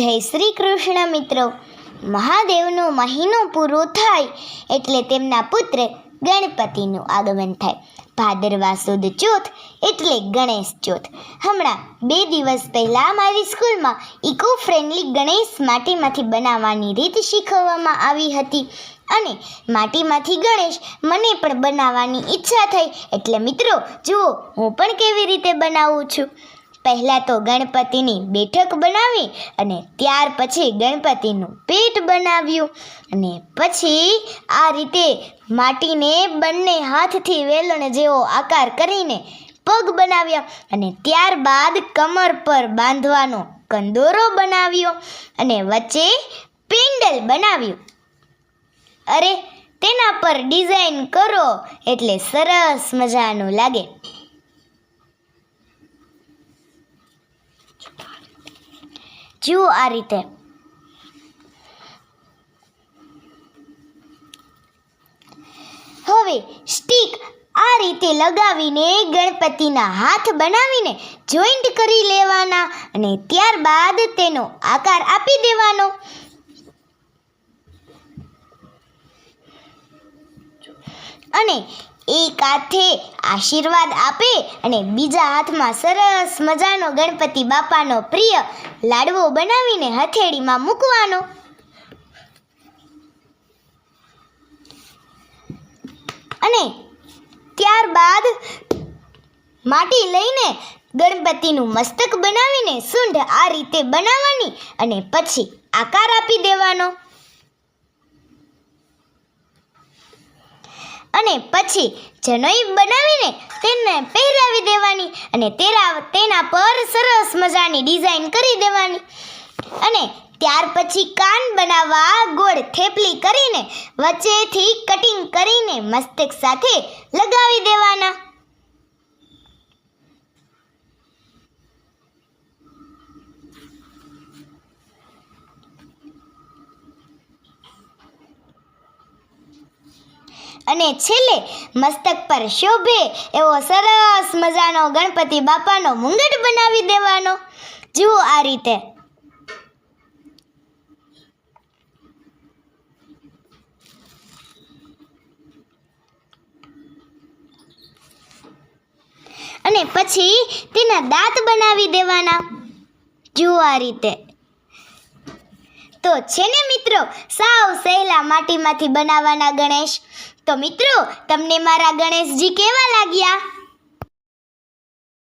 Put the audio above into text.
જય શ્રી કૃષ્ણ મિત્રો. મહાદેવનો મહિનો પૂરો થાય એટલે તેમના પુત્ર ગણપતિનું આગમન થાય. ભાદરવા સુદ ચોથ એટલે ગણેશ ચોથ. હમણાં બે દિવસ પહેલાં મારી સ્કૂલમાં ઇકો ફ્રેન્ડલી ગણેશ માટીમાંથી બનાવવાની રીત શીખવવામાં આવી હતી. અને માટીમાંથી ગણેશ મને પણ બનાવવાની ઈચ્છા થઈ. એટલે મિત્રો, જુઓ, હું પણ કેવી રીતે બનાવું છું. પહેલાં તો ગણપતિની બેઠક બનાવી અને ત્યાર પછી ગણપતિનું પેટ બનાવ્યું. અને પછી આ રીતે માટીને બંને હાથથી વેલણ જેવો આકાર કરીને પગ બનાવ્યા અને ત્યારબાદ કમર પર બાંધવાનો કંદોરો બનાવ્યો અને વચ્ચે પેન્ડલ બનાવ્યું. અરે, તેના પર ડિઝાઇન કરો એટલે સરસ મજાનું લાગે. જુઓ આ રીતે. હવે સ્ટીક આ રીતે લગાવીને ગણપતિના હાથ બનાવીને જોઈન્ટ કરી લેવાના અને ત્યારબાદ તેનો આકાર આપી દેવાનો. અને એક હાથે આશીર્વાદ આપે અને બીજા હાથમાં સરસ મજાનો ગણપતિ બાપાનો પ્રિય લાડવો બનાવીને હથેળીમાં મૂકવાનો. અને ત્યારબાદ માટી લઈને ગણપતિનું મસ્તક બનાવીને સૂંઢ આ રીતે બનાવવાની અને પછી આકાર આપી દેવાનો. અને પછી જનોઈ બનાવીને તેને પહેરાવી દેવાની અને તેરા તેના પર સરસ મજાની ડિઝાઇન કરી દેવાની. અને ત્યાર પછી કાન બનાવવા ગોળ થેપલી કરીને વચ્ચેથી કટિંગ કરીને મસ્તક સાથે લગાવી દેવાના. અને છેલ્લે મસ્તક પર શોભે એવો સરસ મજાનો ગણપતિ બાપાનો મુંગટ બનાવી દેવાનો. જુઓ આ રીતે. અને પછી તેના દાંત બનાવી દેવાના. જુઓ આ રીતે. તો છે ને મિત્રો, સાવ સહેલા માટીમાંથી બનાવવાના ગણેશ. તો મિત્રો, તમને મારા ગણેશજી કેવા લાગ્યા?